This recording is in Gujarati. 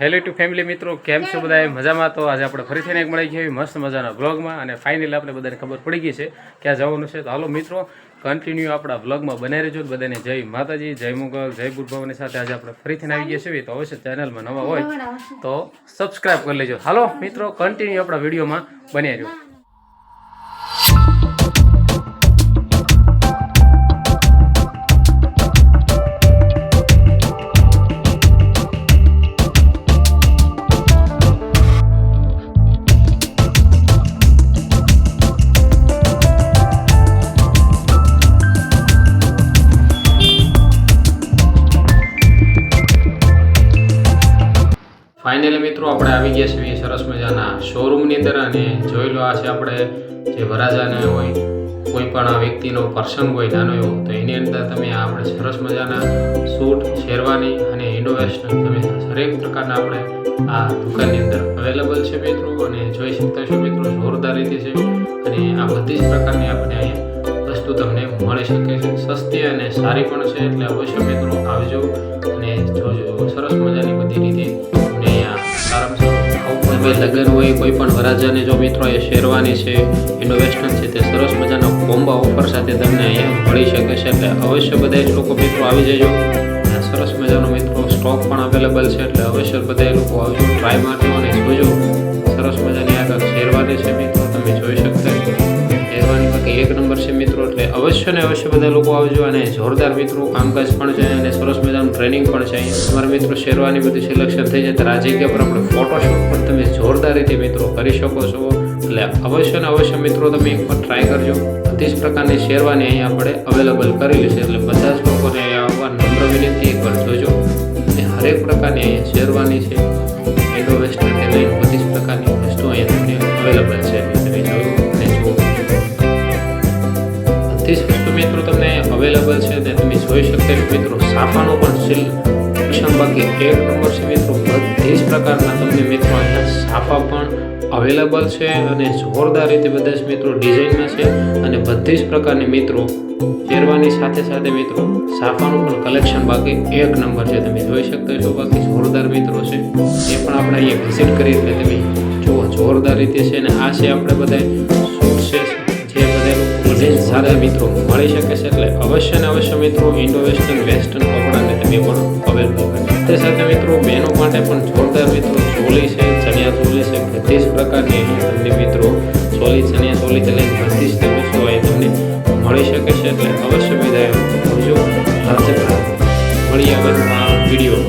હેલો ટુ ફેમિલી મિત્રો કેમ છો બધા મજામાં? તો આજે આપણે ફરીથી એક મળી ગયા મસ્ત મજાના બ્લોગમાં અને ફાઇનલી આપણે બધાને ખબર પડી ગઈ છે ક્યાં જવાનું છે. તો હાલો મિત્રો કન્ટિન્યુ આપણા બ્લોગમાં બનાવી રહેજો બધાને જય માતાજી જય મુગલ જય બુરભાવની સાથે આજે આપણે ફરીથી આવી ગયા છીએ. તો અવશ્ય ચેનલમાં નવા હોય તો સબસ્ક્રાઈબ કરી લેજો. હાલો મિત્રો કન્ટિન્યુ આપણા વિડીયોમાં બન્યા રહ્યો. ફાઇનલી મિત્રો, આપણે આવી ગયા છીએ સરસ મજાના શોરૂમની અંદર અને જોઈ લો, આ છે આપણે જે વરાજાને હોય, કોઈ પણ વ્યક્તિનો પ્રસંગ હોય, નાનો એવો, તો એની અંદર તમે આપણે સરસ મજાના સૂટ શેરવાની અને ઇન્ડો તમે દરેક પ્રકારના આપણે આ દુકાનની અંદર અવેલેબલ છે મિત્રો, અને જોઈ શકતા છો મિત્રો, જોરદાર રીતે છે. અને આ બધી જ પ્રકારની આપણે અહીંયા વસ્તુ તમને મળી શકે છે. સસ્તી અને સારી પણ છે, એટલે અવશ્ય મિત્રો આવજો અને જોજો, સરસ મજાની બધી રીતે તમે લગ્ન હોય કોઈ પણ વરાજાને જો મિત્રો એ શેરવાની છે ઇન્ડો વેસ્ટર્ન છે તે સરસ મજાના કોમ્બા ઓફર સાથે તમને અહીંયા મળી શકે છે. એટલે અવશ્ય બધા જ લોકો મિત્રો આવી જજો. સરસ મજાનો મિત્રો સ્ટોક પણ અવેલેબલ છે, એટલે અવશ્ય બધા લોકો આવજો. ટ્રાય મારજો અને જોજો. એક નંબર છે મિત્રો, એટલે અવશ્ય ને અવશ્ય બધા લોકો આવજો અને જોરદાર મિત્રો કામકાજ પણ છે અને સરસ મજાનું ટ્રેનિંગ પણ છે અહીંયા. તમારા મિત્રો શેરવાની બધું સિલેક્શન થઈ જાય ત્યારે આ જગ્યા પર આપણે ફોટોશૂટ પણ તમે જોરદાર રીતે મિત્રો કરી શકો છો. એટલે અવશ્ય ને અવશ્ય મિત્રો તમે એક પણ ટ્રાય કરજો. બધી જ પ્રકારની શેરવાની અહીંયા આપણે અવેલેબલ કરેલી છે, એટલે બધા જ લોકોને આવવા નમ્ર વિનંતી એકવાર જોજો. અને હરેક પ્રકારની અહીંયા શેરવાની છે ઇન્ડો વેસ્ટર્નથી લઈને બધી જ પ્રકારની વસ્તુ અહીંયા તમને અવેલેબલ છે. બધી વસ્તુ મિત્રો તમને અવેલેબલ છે અને તમે જોઈ શકતા છો મિત્રો. સાફાનો પણ સિલેક્શન બાકી એક નંબર છે મિત્રો. બધી જ પ્રકારના તમને મિત્રો અહીંયા સાફા પણ અવેલેબલ છે અને જોરદાર રીતે બધા જ મિત્રો ડિઝાઇનમાં છે અને બધી જ પ્રકારની મિત્રો શેરવાની સાથે સાથે મિત્રો સાફાનું પણ કલેક્શન બાકી એક નંબર છે. તમે જોઈ શકતા છો બાકી જોરદાર મિત્રો છે. એ પણ આપણે અહીંયા વિઝિટ કરી એટલે તમે જુઓ, જોરદાર રીતે છે અને આ છે આપણે બધા સૂટ છે જ સારા મિત્રો મળી શકે છે એટલે અવશ્ય ને અવશ્ય મિત્રો ઇન્ડો વેસ્ટર્ન વેસ્ટર્ન કપડાને તમે પણ અવેલેબલ કરો તે સાથે મિત્રો બહેનો માટે પણ જોરદાર મિત્રો ચોલી છે, ચણિયા ચોલી છે, બધી જ પ્રકારની તમને મિત્રો ચોલી, ચણિયા ચોલી લઈને બધી જ તે વસ્તુઓ અહીં તમને મળી શકે છે એટલે અવશ્ય વિદાય આવજો. સાથે મળીએ આગળના વીડિયો